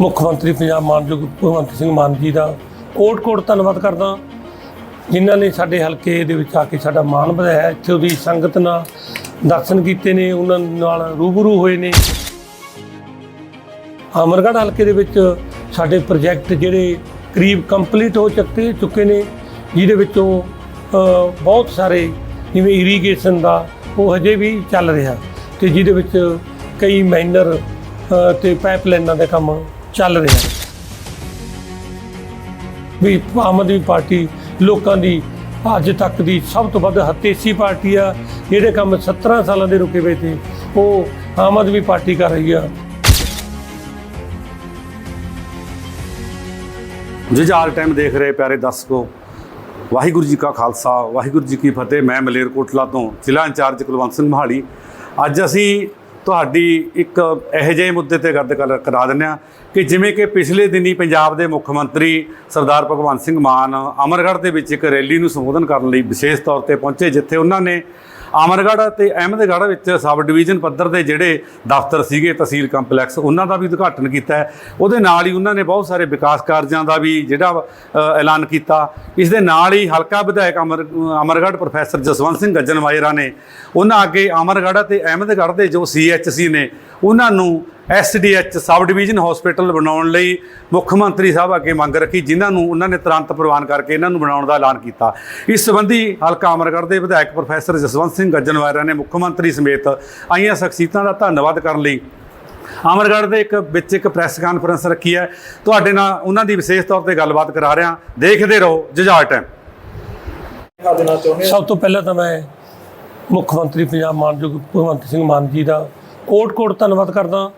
ਮੁੱਖ ਮੰਤਰੀ ਪੰਜਾਬ ਮਾਨਯੋਗ ਭਗਵੰਤ ਸਿੰਘ ਮਾਨ ਜੀ ਦਾ ਕੋਟ-ਕੋਟ ਧੰਨਵਾਦ ਕਰਦਾ। ਜਿਨ੍ਹਾਂ ਨੇ ਸਾਡੇ ਹਲਕੇ ਦੇ ਵਿੱਚ ਆ ਕੇ ਸਾਡਾ ਮਾਣ ਵਧਾਇਆ। ਇੱਥੇ ਉਹਦੀ ਸੰਗਤ ਨਾਲ ਦਰਸ਼ਨ ਕੀਤੇ ਨੇ, ਉਹਨਾਂ ਨਾਲ ਰੂਬਰੂ ਹੋਏ ਨੇ। ਅਮਰਗੜ੍ਹ ਹਲਕੇ ਦੇ ਵਿੱਚ ਸਾਡੇ ਪ੍ਰੋਜੈਕਟ ਜਿਹੜੇ ਕਰੀਬ ਕੰਪਲੀਟ ਹੋ ਚੁੱਕੇ ਚੁੱਕੇ ਨੇ, ਜਿਹਦੇ ਵਿੱਚੋਂ ਬਹੁਤ ਸਾਰੇ ਜਿਵੇਂ ਇਰੀਗੇਸ਼ਨ ਦਾ ਉਹ ਹਜੇ ਵੀ ਚੱਲ ਰਿਹਾ ਤੇ ਜਿਹਦੇ ਵਿੱਚ ਕਈ ਮਾਈਨਰ ਤੇ ਪਾਈਪਲਾਈਨਾਂ ਦਾ ਕੰਮ ਚੱਲ ਰਿਹਾ ਵੀ ਆਮ ਆਦਮੀ ਪਾਰਟੀ ਲੋਕਾਂ ਦੀ ਅੱਜ ਤੱਕ ਦੀ ਸਭ ਤੋਂ ਵੱਧ ਹਤੇਸੀ ਪਾਰਟੀ ਆ, ਜਿਹੜੇ ਕੰਮ 17 ਸਾਲਾਂ ਦੇ ਰੁਕੇ ਹੋਏ ਤੇ ਉਹ ਆਮ ਆਦਮੀ ਪਾਰਟੀ ਕਰ ਰਹੀ ਆ। ਜੁਝਾਰ ਟਾਈਮ ਦੇਖ ਰਹੇ ਪਿਆਰੇ ਦਰਸ਼ਕੋ, ਵਾਹਿਗੁਰੂ ਜੀ ਕਾ ਖਾਲਸਾ, ਵਾਹਿਗੁਰੂ ਜੀ ਕੀ ਫਤਿਹ। ਮੈਂ ਮਲੇਰਕੋਟਲਾ ਤੋਂ ਜ਼ਿਲ੍ਹਾ ਇੰਚਾਰਜ ਕੁਲਵੰਤ ਸਿੰਘ ਮਹਾਲੀ। ਅੱਜ ਅਸੀਂ ਤੁਹਾਡੀ ਇੱਕ ਇਹੋ ਜਿਹੇ ਮੁੱਦੇ ਤੇ ਗੱਲ ਕਰਾ ਦਿੰਦੇ ਹਾਂ ਕਿ ਜਿਵੇਂ ਕਿ ਪਿਛਲੇ ਦਿਨੀ ਪੰਜਾਬ ਦੇ ਮੁੱਖ ਮੰਤਰੀ ਸਰਦਾਰ ਭਗਵੰਤ ਸਿੰਘ ਮਾਨ ਅਮਰਗੜ੍ਹ ਦੇ ਵਿੱਚ ਇੱਕ ਰੈਲੀ ਨੂੰ ਸੰਬੋਧਨ ਕਰਨ ਲਈ ਵਿਸ਼ੇਸ਼ ਤੌਰ ਤੇ ਪਹੁੰਚੇ, ਜਿੱਥੇ ਉਹਨਾਂ ਨੇ ਅਮਰਗੜ੍ਹ ਤੇ ਅਹਿਮਦਗੜ੍ਹ ਵਿੱਚ ਸਬ ਡਿਵੀਜ਼ਨ ਪੱਧਰ ਦੇ ਜਿਹੜੇ ਦਫ਼ਤਰ ਸੀਗੇ, ਤਹਿਸੀਲ ਕੰਪਲੈਕਸ, ਉਹਨਾਂ ਦਾ ਵੀ ਉਦਘਾਟਨ ਕੀਤਾ ਉਹਦੇ ਨਾਲ ਹੀ ਉਹਨਾਂ ਨੇ ਬਹੁਤ ਸਾਰੇ ਵਿਕਾਸ ਕਾਰਜਾਂ ਦਾ ਵੀ ਜਿਹੜਾ ਐਲਾਨ ਕੀਤਾ। ਇਸ ਦੇ ਨਾਲ ਹੀ ਹਲਕਾ ਵਿਧਾਇਕ ਅਮਰ, ਅਮਰਗੜ੍ਹ ਪ੍ਰੋਫੈਸਰ ਜਸਵੰਤ ਸਿੰਘ ਗੱਜਨਵਾਇਰਾ ਨੇ, ਉਹਨਾਂ ਅੱਗੇ ਅਮਰਗੜ੍ਹ ਤੇ ਅਹਿਮਦਗੜ੍ਹ ਦੇ ਜੋ ਸੀਐਚਸੀ ਨੇ, ਉਹਨਾਂ ਨੂੰ ਐਸਡੀਐਚ ਸਬ ਡਿਵੀਜ਼ਨ ਹਸਪੀਟਲ ਬਣਾਉਣ ਲਈ ਮੁੱਖ ਮੰਤਰੀ ਸਾਹਿਬ ਅੱਗੇ ਮੰਗ ਰੱਖੀ, ਜਿਨ੍ਹਾਂ ਨੂੰ ਉਹਨਾਂ ਨੇ ਤੁਰੰਤ ਪ੍ਰਵਾਨ ਕਰਕੇ ਇਹਨਾਂ ਨੂੰ ਬਣਾਉਣ ਦਾ ਐਲਾਨ ਕੀਤਾ। ਇਸ ਸੰਬੰਧੀ ਹਲਕਾ ਅਮਰਗੜ੍ਹ ਦੇ ਵਿਧਾਇਕ ਪ੍ਰੋਫੈਸਰ ਜਸਵੰਤ ਸਿੰਘ ਗੱਜਨਵਾਇਰਾ ਨੇ ਮੁੱਖ ਮੰਤਰੀ ਸਮੇਤ ਆਈਆਂ ਸ਼ਖਸੀਅਤਾਂ ਦਾ ਧੰਨਵਾਦ ਕਰਨ ਲਈ ਅਮਰਗੜ੍ਹ ਦੇ ਇੱਕ ਵਿੱਚ ਇੱਕ ਪ੍ਰੈਸ ਕਾਨਫਰੰਸ ਰੱਖੀ ਹੈ। ਤੁਹਾਡੇ ਨਾਲ ਉਹਨਾਂ ਦੀ ਵਿਸ਼ੇਸ਼ ਤੌਰ ਤੇ ਗੱਲਬਾਤ ਕਰਾ ਰਿਹਾ। ਦੇਖਦੇ ਰਹੋ, ਜੁਝਾਰ ਟਾਈਮ। ਸਭ ਤੋਂ ਪਹਿਲਾਂ ਤਾਂ ਮੈਂ ਮੁੱਖ ਮੰਤਰੀ ਪੰਜਾਬ ਮਾਨਯੋਗ ਭਗਵੰਤ ਸਿੰਘ ਮਾਨ ਜੀ ਦਾ ਕੋਟ-ਕੋਟ ਧੰਨਵਾਦ ਕਰਦਾ।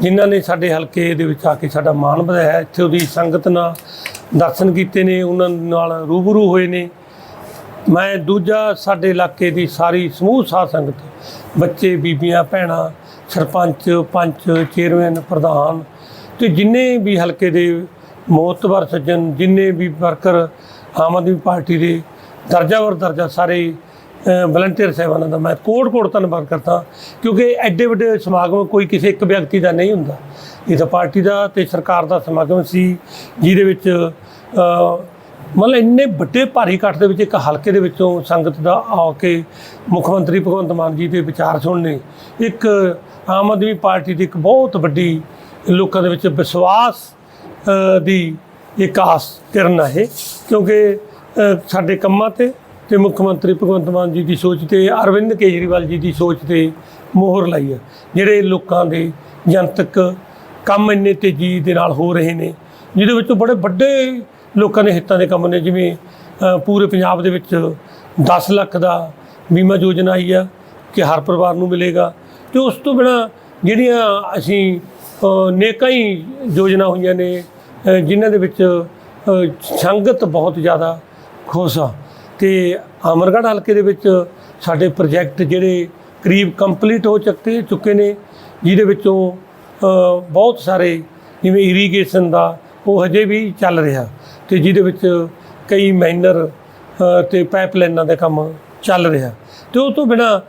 ਜਿਨ੍ਹਾਂ ਨੇ ਸਾਡੇ ਹਲਕੇ ਦੇ ਵਿੱਚ ਆ ਕੇ ਸਾਡਾ ਮਾਣ ਵਧਾਇਆ ਇੱਥੇ ਉਹਦੀ ਸੰਗਤ ਨਾਲ ਦਰਸ਼ਨ ਕੀਤੇ ਨੇ, ਉਹਨਾਂ ਨਾਲ ਰੂਬਰੂ ਹੋਏ ਨੇ। ਮੈਂ ਦੂਜਾ ਸਾਡੇ ਇਲਾਕੇ ਦੀ ਸਾਰੀ ਸਮੂਹ ਸਾਧ ਸੰਗਤ, ਬੱਚੇ, ਬੀਬੀਆਂ, ਭੈਣਾਂ, ਸਰਪੰਚ, ਪੰਚ, ਚੇਅਰਮੈਨ, ਪ੍ਰਧਾਨ ਤੇ ਜਿੰਨੇ ਵੀ ਹਲਕੇ ਦੇ ਮੋਤਬਰ ਸੱਜਣ, ਜਿੰਨੇ ਵੀ ਵਰਕਰ ਆਮ ਆਦਮੀ ਪਾਰਟੀ ਦੇ ਦਰਜਾਵਰ ਦਰਜਾ ਸਾਰੇ ਵਲੰਟੀਅਰ ਸਾਹਿਬਾਨਾਂ ਦਾ ਮੈਂ ਕੋਟ ਕੋਟ ਧੰਨਵਾਦ ਕਰਦਾ, ਕਿਉਂਕਿ ਐਡੇ ਵੱਡੇ ਸਮਾਗਮ ਕੋਈ ਕਿਸੇ ਇੱਕ ਵਿਅਕਤੀ ਦਾ ਨਹੀਂ ਹੁੰਦਾ। ਇਹ ਤਾਂ ਪਾਰਟੀ ਦਾ ਤੇ ਸਰਕਾਰ ਦਾ ਸਮਾਗਮ ਸੀ, ਜਿਹਦੇ ਵਿੱਚ ਮਤਲਬ ਇੰਨੇ ਵੱਡੇ ਭਾਰੀ ਇਕੱਠ ਦੇ ਵਿੱਚ ਇੱਕ ਹਲਕੇ ਦੇ ਵਿੱਚੋਂ ਸੰਗਤ ਦਾ ਆ ਕੇ ਮੁੱਖ ਮੰਤਰੀ ਭਗਵੰਤ ਮਾਨ ਜੀ ਦੇ ਵਿਚਾਰ ਸੁਣਨੇ, ਇੱਕ ਆਮ ਆਦਮੀ ਪਾਰਟੀ ਦੀ ਇੱਕ ਬਹੁਤ ਵੱਡੀ ਲੋਕਾਂ ਦੇ ਵਿੱਚ ਵਿਸ਼ਵਾਸ ਦੀ ਇੱਕ ਆਸ ਕਿਰਨ ਹੈ ਇਹ, ਕਿਉਂਕਿ ਸਾਡੇ ਕੰਮਾਂ ਤੇ ਤੇ ਮੁੱਖ ਮੰਤਰੀ ਭਗਵੰਤ ਮਾਨ ਜੀ ਦੀ ਸੋਚ ਤੇ ਅਰਵਿੰਦ ਕੇਜਰੀਵਾਲ ਜੀ ਦੀ ਸੋਚ ਤੇ ਮੋਹਰ ਲਾਈ ਹੈ। ਜਿਹੜੇ ਲੋਕਾਂ ਦੇ ਜਨਤਕ ਕੰਮ ਇੰਨੇ ਤੇਜ਼ੀ ਦੇ ਨਾਲ ਹੋ ਰਹੇ ਨੇ ਜਿਹਦੇ ਵਿੱਚੋਂ ਬੜੇ ਵੱਡੇ ਲੋਕਾਂ ਦੇ ਹਿੱਤਾਂ ਦੇ ਕੰਮ ਨੇ ਜਿਵੇਂ ਪੂਰੇ ਪੰਜਾਬ ਦੇ ਵਿੱਚ 10 ਲੱਖ ਦਾ ਬੀਮਾ ਯੋਜਨਾ ਆਈ ਆ ਕਿ ਹਰ ਪਰਿਵਾਰ ਨੂੰ ਮਿਲੇਗਾ। ਤੇ ਉਸ ਤੋਂ ਬਿਨਾ ਜਿਹੜੀਆਂ ਅਸੀਂ ਨੇਕਾਂ ਹੀ ਯੋਜਨਾ ਹੋਈਆਂ ਨੇ ਅ, ਜਿਨ੍ਹਾਂ ਦੇ ਵਿੱਚ ਸੰਗਤ ਬਹੁਤ ਜ਼ਿਆਦਾ ਖੁਸ਼ ਆ। ਤੇ ਅਮਰਗੜ੍ਹ ਹਲਕੇ ਦੇ ਵਿੱਚ ਸਾਡੇ ਪ੍ਰੋਜੈਕਟ ਜਿਹੜੇ ਕਰੀਬ ਕੰਪਲੀਟ ਹੋ ਚੁੱਕੇ ਚੁੱਕੇ ਨੇ, ਜਿਹਦੇ ਵਿੱਚੋਂ ਬਹੁਤ ਸਾਰੇ ਜਿਵੇਂ ਇਰੀਗੇਸ਼ਨ ਦਾ ਉਹ ਹਜੇ ਵੀ ਚੱਲ ਰਿਹਾ ਤੇ ਜਿਹਦੇ ਵਿੱਚ ਕਈ ਮਾਈਨਰ ਤੇ ਪਾਈਪਲਾਈਨਾਂ ਦਾ ਕੰਮ ਚੱਲ ਰਿਹਾ। ਤੇ ਉਹ ਤੋਂ ਬਿਨਾ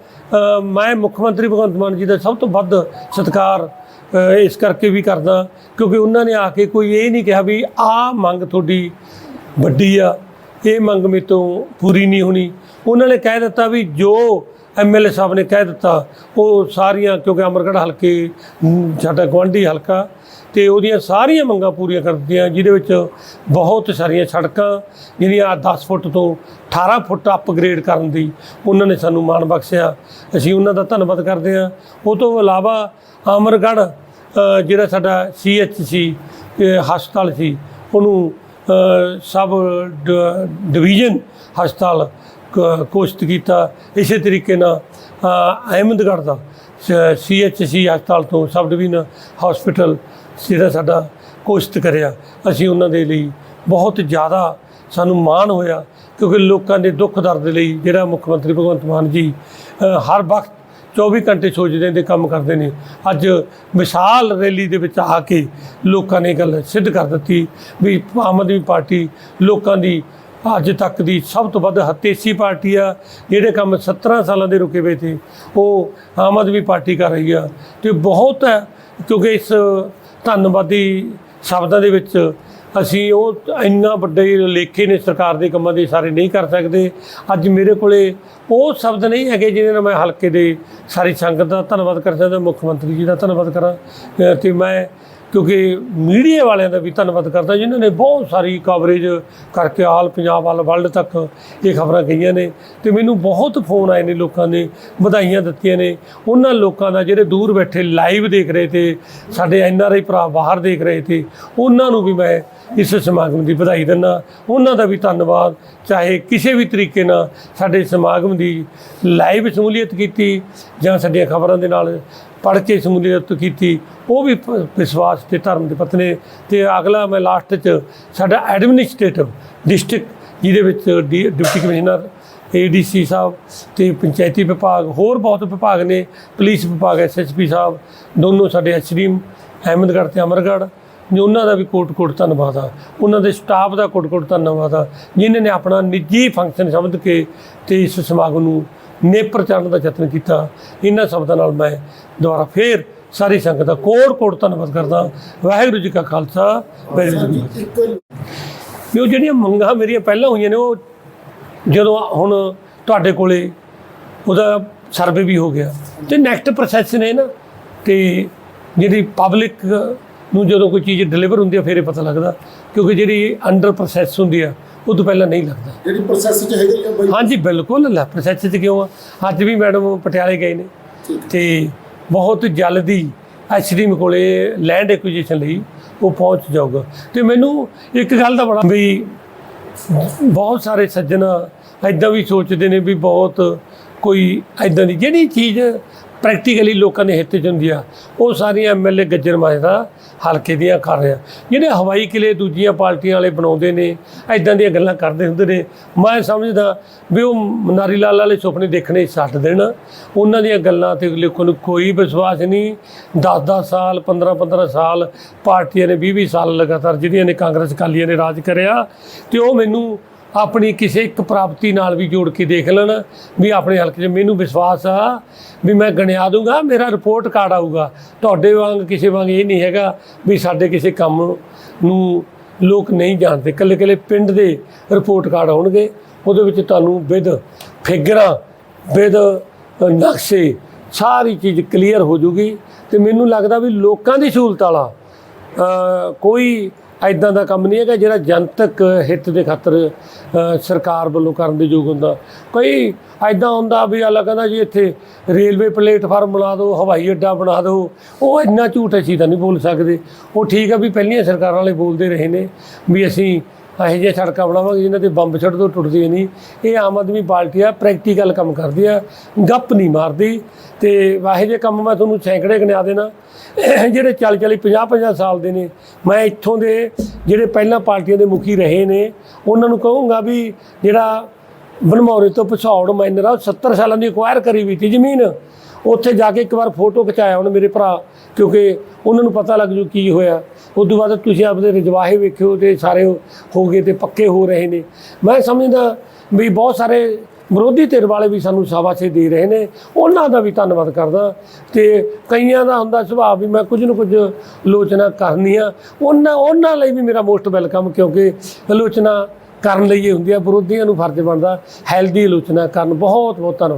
ਮੈਂ ਮੁੱਖ ਮੰਤਰੀ ਭਗਵੰਤ ਮਾਨ ਜੀ ਦਾ ਸਭ ਤੋਂ ਵੱਧ ਸਤਿਕਾਰ ਇਸ ਕਰਕੇ ਵੀ ਕਰਦਾ ਕਿਉਂਕਿ ਉਹਨਾਂ ਨੇ ਆ ਕੇ ਕੋਈ ਇਹ ਨਹੀਂ ਕਿਹਾ ਵੀ ਆਹ ਮੰਗ ਤੁਹਾਡੀ ਵੱਡੀ ਆ। ਇਹ ਮੰਗ ਮੇਰੇ ਤੋਂ ਪੂਰੀ ਨਹੀਂ ਹੋਣੀ। ਉਹਨਾਂ ਨੇ ਕਹਿ ਦਿੱਤਾ ਵੀ ਜੋ ਐਮਐਲਏ ਸਾਹਿਬ ਨੇ ਕਹਿ ਦਿੱਤਾ, ਉਹ ਸਾਰੀਆਂ, ਕਿਉਂਕਿ ਅਮਰਗੜ੍ਹ ਹਲਕੇ ਸਾਡਾ ਗੁਆਂਢੀ ਹਲਕਾ, ਤੇ ਉਹਦੀਆਂ ਸਾਰੀਆਂ ਮੰਗਾਂ ਪੂਰੀਆਂ ਕਰ ਦਿੱਤੀਆਂ, ਜਿਹਦੇ ਵਿੱਚ ਬਹੁਤ ਸਾਰੀਆਂ ਸੜਕਾਂ, ਜਿਹੜੀਆਂ 10 ਫੁੱਟ ਤੋਂ 18 ਫੁੱਟ ਅਪਗ੍ਰੇਡ ਕਰਨ ਦੀ ਉਹਨਾਂ ਨੇ ਸਾਨੂੰ ਮਾਣ ਬਖਸ਼ਿਆ। ਅਸੀਂ ਉਹਨਾਂ ਦਾ ਧੰਨਵਾਦ ਕਰਦੇ ਹਾਂ। ਉਹ ਤੋਂ ਇਲਾਵਾ ਅਮਰਗੜ੍ਹ ਜਿਹੜਾ ਸਾਡਾ ਸੀਐਚਸੀ ਹਸਪਤਾਲ ਸੀ, ਉਹਨੂੰ ਸਬ ਡ- ਡਿਵੀਜ਼ਨ ਹਸਪਤਾਲ ਕ- ਘੋਸ਼ਿਤ ਕੀਤਾ। ਇਸੇ ਤਰੀਕੇ ਨਾਲ ਅਹਿਮਦਗੜ੍ਹ ਦਾ ਸੀਐਚਸੀ ਹਸਪਤਾਲ ਤੋਂ ਸਬ ਡਿਵੀਜ਼ਨ ਹਸਪੀਟਲ ਜਿਹੜਾ ਸਾਡਾ ਘੋਸ਼ਿਤ ਕਰਿਆ। ਅਸੀਂ ਉਹਨਾਂ ਦੇ ਲਈ ਬਹੁਤ ਜ਼ਿਆਦਾ ਸਾਨੂੰ ਮਾਣ ਹੋਇਆ ਕਿਉਂਕਿ ਲੋਕਾਂ ਦੇ ਦੁੱਖ ਦਰਦ ਲਈ ਜਿਹੜਾ ਮੁੱਖ ਮੰਤਰੀ ਭਗਵੰਤ ਮਾਨ ਜੀ ਹਰ ਵਕਤ 24 ਘੰਟੇ ਸੋਚਦੇ ਨੇ ਕੰਮ ਕਰਦੇ ਨੇ। ਅੱਜ ਵਿਸ਼ਾਲ ਰੈਲੀ ਦੇ ਵਿੱਚ ਆ ਕੇ ਲੋਕਾਂ ਨੇ ਇਹ ਗੱਲ ਸਿੱਧ ਕਰ ਦਿੱਤੀ ਵੀ ਆਮ ਆਦਮੀ ਪਾਰਟੀ ਲੋਕਾਂ ਦੀ ਅੱਜ ਤੱਕ ਦੀ ਸਭ ਤੋਂ ਵੱਧ ਹਤੇਸੀ ਪਾਰਟੀ ਆ, ਜਿਹੜੇ ਕੰਮ 17 ਸਾਲਾਂ ਦੇ ਰੁਕੇ ਹੋਏ ਸੀ, ਉਹ ਆਮ ਆਦਮੀ ਪਾਰਟੀ ਕਰ ਰਹੀ ਆ। ਤੇ ਬਹੁਤ ਹੈ, ਕਿਉਂਕਿ ਇਸ ਧੰਨਵਾਦੀ ਸ਼ਬਦਾਂ ਦੇ ਵਿੱਚ ਅਸੀਂ ਉਹ ਇੰਨਾ ਵੱਡੇ ਲੇਖੇ ਨੇ ਸਰਕਾਰ ਦੇ ਕੰਮਾਂ ਦੇ ਸਾਰੇ ਨਹੀਂ ਕਰ ਸਕਦੇ। ਅੱਜ ਮੇਰੇ ਕੋਲੇ ਉਹ ਸ਼ਬਦ ਨਹੀਂ ਹੈਗੇ ਜਿਹਦੇ ਨਾਲ ਮੈਂ ਹਲਕੇ ਦੇ ਸਾਰੀ ਸੰਗਤ ਦਾ ਧੰਨਵਾਦ ਕਰ ਸਕਦਾ ਮੁੱਖ ਮੰਤਰੀ ਜੀ ਦਾ ਧੰਨਵਾਦ ਕਰਾਂ। ਅ, ਤੇ ਮੈਂ ਕਿਉਂਕਿ ਮੀਡੀਆ ਵਾਲਿਆਂ ਦਾ ਵੀ ਧੰਨਵਾਦ ਕਰਦਾ, ਜਿਨ੍ਹਾਂ ਨੇ ਬਹੁਤ ਸਾਰੀ ਕਵਰੇਜ ਕਰਕੇ ਆਲ ਪੰਜਾਬ, ਆਲ ਵਰਲਡ ਤੱਕ ਇਹ ਖਬਰਾਂ ਗਈਆਂ ਨੇ। ਤੇ ਮੈਨੂੰ ਬਹੁਤ ਫੋਨ ਆਏ ਨੇ ਲੋਕਾਂ ਨੇ ਵਧਾਈਆਂ ਦਿੱਤੀਆਂ ਨੇ। ਉਹਨਾਂ ਲੋਕਾਂ ਦਾ ਜਿਹੜੇ ਦੂਰ ਬੈਠੇ ਲਾਈਵ ਦੇਖ ਰਹੇ ਤੇ, ਸਾਡੇ ਐਨ ਆਰ ਆਈ ਭਰਾ ਬਾਹਰ ਦੇਖ ਰਹੇ ਤੇ, ਉਹਨਾਂ ਨੂੰ ਵੀ ਮੈਂ ਇਸ ਸਮਾਗਮ ਦੀ ਵਧਾਈ ਦਿੰਦਾ। ਉਹਨਾਂ ਦਾ ਵੀ ਧੰਨਵਾਦ। ਚਾਹੇ ਕਿਸੇ ਵੀ ਤਰੀਕੇ ਨਾਲ ਸਾਡੇ ਸਮਾਗਮ ਦੀ ਲਾਈਵ ਸ਼ਮੂਲੀਅਤ ਕੀਤੀ ਜਾਂ ਸਾਡੀਆਂ ਖਬਰਾਂ ਦੇ ਨਾਲ ਪੜ੍ਹ ਕੇ ਸ਼ਮੂਲੀਅਤ ਕੀਤੀ, ਉਹ ਵੀ ਵਿਸ਼ਵਾਸ ਤੇ ਧਰਮ ਦੇ ਪਤਨੇ ਤੇ ਅਗਲਾ ਮੈਂ ਲਾਸਟ 'ਚ ਸਾਡਾ ਐਡਮਿਨਿਸਟ੍ਰੇਟਿਵ ਡਿਸਟ੍ਰਿਕਟ ਜਿਹਦੇ ਵਿੱਚ ਡੀ- ਡਿਪਟੀ ਕਮਿਸ਼ਨਰ ਏਡੀਸੀ ਸਾਹਿਬ ਤੇ ਪੰਚਾਇਤੀ ਵਿਭਾਗ, ਹੋਰ ਬਹੁਤ ਵਿਭਾਗ ਨੇ, ਪੁਲਿਸ ਵਿਭਾਗ ਐਸਐਸਪੀ ਸਾਹਿਬ, ਦੋਨੋਂ ਸਾਡੇ ਐਸਡੀਐਮ ਅਹਿਮਦਗੜ੍ਹ ਤੇ ਅਮਰਗੜ੍ਹ, ਜੀ ਉਹਨਾਂ ਦਾ ਵੀ ਕੋਟ-ਕੋਟ ਧੰਨਵਾਦ ਆ। ਉਹਨਾਂ ਦੇ ਸਟਾਫ ਦਾ ਕੋਟ-ਕੋਟ ਧੰਨਵਾਦ ਆ, ਜਿਨ੍ਹਾਂ ਨੇ ਆਪਣਾ ਨਿੱਜੀ ਫੰਕਸ਼ਨ ਸਮਝ ਕੇ ਤੇ ਇਸ ਸਮਾਗਮ ਨੂੰ ਨੇਪਰ ਚਾੜਨ ਦਾ ਯਤਨ ਕੀਤਾ। ਇਹਨਾਂ ਸ਼ਬਦਾਂ ਨਾਲ ਮੈਂ ਦੁਬਾਰਾ ਫੇਰ ਸਾਰੀ ਸੰਗਤ ਦਾ ਕੋਟ-ਕੋਟ ਧੰਨਵਾਦ ਕਰਦਾ। ਵਾਹਿਗੁਰੂ ਜੀ ਕਾ ਖਾਲਸਾ ਵਾਹਿਗੁਰੂ ਜੀ ਕੀ ਫਤਿਹ। ਵੀ ਉਹ ਜਿਹੜੀਆਂ ਮੰਗਾਂ ਮੇਰੀਆਂ ਪਹਿਲਾਂ ਹੋਈਆਂ ਨੇ ਉਹ ਜਦੋਂ ਹੁਣ ਤੁਹਾਡੇ ਕੋਲੇ ਉਹਦਾ ਸਰਵੇ ਵੀ ਹੋ ਗਿਆ। ਤੇ ਨੈਕਸਟ ਪ੍ਰੋਸੈਸ ਨੇ ਨਾ ਤੇ ਜਿਹੜੀ ਪਬਲਿਕ ਨੂੰ ਜਦੋਂ ਕੋਈ ਚੀਜ਼ ਡਿਲੀਵਰ ਹੁੰਦੀ ਹੈ ਫਿਰ ਇਹ ਪਤਾ ਲੱਗਦਾ। ਕਿਉਂਕਿ ਜਿਹੜੀ ਅੰਡਰ ਪ੍ਰੋਸੈਸ ਹੁੰਦੀ ਆ ਉਹ ਤੋਂ ਪਹਿਲਾਂ ਨਹੀਂ ਲੱਗਦਾ। ਜਿਹੜੀ ਪ੍ਰੋਸੈਸ ਚ ਹੈਗੀ ਆ ਬਾਈ ਹਾਂਜੀ ਬਿਲਕੁਲ ਲੈ ਪ੍ਰੋਸੈਸ 'ਚ ਕਿਉਂ ਆ? ਅੱਜ ਵੀ ਮੈਡਮ ਪਟਿਆਲੇ ਗਏ ਨੇ। ਤੇ ਬਹੁਤ ਜਲਦੀ ਐਚਡੀਐਮ ਕੋਲੇ ਲੈਂਡ ਐਕੁਜੀਸ਼ਨ ਲਈ ਉਹ ਪਹੁੰਚ ਜਾਊਗਾ। ਤੇ ਮੈਨੂੰ ਇੱਕ ਗੱਲ ਦਾ ਬੜਾ ਵੀ ਬਹੁਤ ਸਾਰੇ ਸੱਜਣ ਐਦਾਂ ਵੀ ਸੋਚਦੇ ਨੇ ਵੀ ਬਹੁਤ ਕੋਈ ਐਦਾਂ ਦੀ ਜਿਹੜੀ ਚੀਜ਼ ਪ੍ਰੈਕਟੀਕਲੀ ਲੋਕਾਂ ਦੇ ਹਿੱਤ 'ਚ ਹੁੰਦੀ ਆ। ਉਹ ਸਾਰੀਆਂ ਐਮਐਲਏ ਗੱਜਰ ਮਾਜਰਾ ਹਲਕੇ ਦੀਆਂ ਕਰ ਰਿਹਾ ਜਿਹੜੇ ਹਵਾਈ ਕਿਲੇ ਦੂਜੀਆਂ ਪਾਰਟੀਆਂ ਵਾਲੇ ਬਣਾਉਂਦੇ ਨੇ ਐਦਾਂ ਦੀਆਂ ਗੱਲਾਂ ਕਰਦੇ ਹੁੰਦੇ ਨੇ, ਮੈਂ ਸਮਝਦਾ ਵੀ ਉਹ ਮਨਾਰੀ ਲਾਲ ਵਾਲੇ ਸੁਪਨੇ ਦੇਖਣੇ ਛੱਡ ਦੇਣ। ਉਹਨਾਂ ਦੀਆਂ ਗੱਲਾਂ ਤੇ ਲੋਕਾਂ ਨੂੰ ਕੋਈ ਵਿਸ਼ਵਾਸ ਨਹੀਂ। 10-10 ਸਾਲ 15-15 ਸਾਲ ਪਾਰਟੀਆਂ ਨੇ 20-20 ਸਾਲ ਲਗਾਤਾਰ ਜਿਹੜੀਆਂ ਨੇ ਕਾਂਗਰਸ ਅਕਾਲੀਆਂ ਨੇ ਰਾਜ ਕਰਿਆ, ਤੇ ਉਹ ਮੈਨੂੰ ਆਪਣੀ ਕਿਸੇ ਇੱਕ ਪ੍ਰਾਪਤੀ ਨਾਲ ਵੀ ਜੋੜ ਕੇ ਦੇਖ ਲੈਣ, ਵੀ ਆਪਣੇ ਹਲਕੇ 'ਚ ਮੈਨੂੰ ਵਿਸ਼ਵਾਸ ਆ, ਵੀ ਮੈਂ ਗਣਿਆ ਦੂੰਗਾ, ਮੇਰਾ ਰਿਪੋਰਟ ਕਾਰਡ ਆਊਗਾ। ਤੁਹਾਡੇ ਵਾਂਗ, ਕਿਸੇ ਵਾਂਗ ਇਹ ਨਹੀਂ ਹੈਗਾ ਵੀ ਸਾਡੇ ਕਿਸੇ ਕੰਮ ਨੂੰ ਲੋਕ ਨਹੀਂ ਜਾਣਦੇ। ਕੱਲੇ ਕੱਲੇ ਪਿੰਡ ਦੇ ਰਿਪੋਰਟ ਕਾਰਡ ਆਉਣਗੇ। ਉਹਦੇ ਵਿੱਚ ਤੁਹਾਨੂੰ ਵਿਦ ਫਿਗਰਾਂ, ਵਿਦ ਨਕਸ਼ੇ, ਸਾਰੀ ਚੀਜ਼ ਕਲੀਅਰ ਹੋ ਜੂਗੀ। ਤੇ ਮੈਨੂੰ ਲੱਗਦਾ ਵੀ ਲੋਕਾਂ ਦੀ ਸਹੂਲਤ ਵਾਲਾ ਕੋਈ ਐਦਾਂ ਦਾ ਕੰਮ ਨਹੀਂ ਹੈਗਾ ਜਿਹੜਾ ਜਨਤਕ ਹਿੱਤ ਦੇ ਖਾਤਰ ਸਰਕਾਰ ਵੱਲੋਂ ਕਰਨ ਦੇ ਯੋਗ ਹੁੰਦਾ। ਕਈ ਐਦਾਂ ਹੁੰਦਾ ਵੀ ਅਲਾ ਕਹਿੰਦਾ ਜੀ ਇੱਥੇ ਰੇਲਵੇ ਪਲੇਟਫਾਰਮ ਬਣਾ ਦਿਓ, ਹਵਾਈ ਅੱਡਾ ਬਣਾ ਦਿਓ, ਉਹ ਇੰਨਾ ਝੂਠ ਅਸੀਂ ਤਾਂ ਨਹੀਂ ਬੋਲ ਸਕਦੇ। ਉਹ ਠੀਕ ਆ ਵੀ ਪਹਿਲੀਆਂ ਸਰਕਾਰਾਂ ਵਾਲੇ ਬੋਲਦੇ ਰਹੇ ਨੇ ਵੀ ਅਸੀਂ ਇਹੋ ਜਿਹੀਆਂ ਸੜਕਾਂ ਬਣਾਵਾਂਗੇ ਜਿਨ੍ਹਾਂ ਤੇ ਬੰਬ ਛੱਡ ਦੋ ਟੁੱਟਦੀ ਨਹੀਂ, ਇਹ ਆਮ ਆਦਮੀ ਪਾਰਟੀ ਆ ਪ੍ਰੈਕਟੀਕਲ ਕੰਮ ਕਰਦੀ ਆ, ਗੱਪ ਨਹੀਂ ਮਾਰਦੀ। ਤੇ ਵਾਹੇ ਜੇ ਕੰਮ ਮੈਂ ਤੁਹਾਨੂੰ ਸੈਂਕੜੇ ਗਿਣਾ ਦੇਣਾ। ਜਿਹੜੇ ਚੱਲ ਚੱਲੀ 50 50 ਸਾਲ ਦੇ ਨੇ, ਮੈਂ ਇੱਥੋਂ ਦੇ ਜਿਹੜੇ ਪਹਿਲਾਂ ਪਾਰਟੀਆਂ ਦੇ ਮੁਖੀ ਰਹੇ ਨੇ, ਉਹਨਾਂ ਨੂੰ ਕਹੂੰਗਾ ਵੀ ਜਿਹੜਾ ਬਨਮੌਰੇ ਤੋਂ ਪਛੌੜ ਮਾਈਨਰ ਆ, ਉਹ 70 ਸਾਲਾਂ ਦੀ ਅਕਵਾਇਰ ਕਰੀ ਵੀ ਤੀ ਜ਼ਮੀਨ। ਉੱਥੇ ਜਾ ਕੇ ਇੱਕ ਵਾਰ ਫੋਟੋ ਖਿਚਾਇਆ ਉਹਨੇ ਮੇਰੇ ਭਰਾ, ਕਿਉਂਕਿ ਉਹਨਾਂ ਨੂੰ ਪਤਾ ਲੱਗ ਜੂ ਕੀ ਹੋਇਆ। ਉਸ ਤੋਂ ਬਾਅਦ ਤੁਸੀਂ ਆਪਦੇ ਰਜਵਾਹੇ ਵੇਖਿਓ ਤੇ ਸਾਰੇ ਹੋ ਗਏ ਤੇ ਪੱਕੇ ਹੋ ਰਹੇ ਨੇ। ਮੈਂ ਸਮਝਦਾ ਵੀ ਬਹੁਤ ਸਾਰੇ ਵਿਰੋਧੀ ਧਿਰ ਵਾਲੇ ਵੀ ਸਾਨੂੰ ਸ਼ਾਬਾਸ਼ੇ ਦੇ ਰਹੇ ਨੇ। ਉਹਨਾਂ ਦਾ ਵੀ ਧੰਨਵਾਦ ਕਰਦਾ ਤੇ ਕਈਆਂ ਦਾ ਹੁੰਦਾ ਸੁਭਾਅ ਵੀ ਮੈਂ ਕੁਝ ਨਾ ਕੁਝ ਆਲੋਚਨਾ ਕਰਨੀ ਆ। ਉਹਨਾਂ ਉਹਨਾਂ ਲਈ ਵੀ ਮੇਰਾ ਮੋਸਟ ਵੈਲਕਮ ਕਿਉਂਕਿ ਆਲੋਚਨਾ ਕਰਨ ਲਈ ਇਹ ਹੁੰਦੀ ਆ। ਵਿਰੋਧੀਆਂ ਨੂੰ ਫਰਜ਼ ਬਣਦਾ, ਹੈਲਦੀ ਆਲੋਚਨਾ ਕਰਨ। ਬਹੁਤ ਬਹੁਤ ਧੰਨਵਾਦ।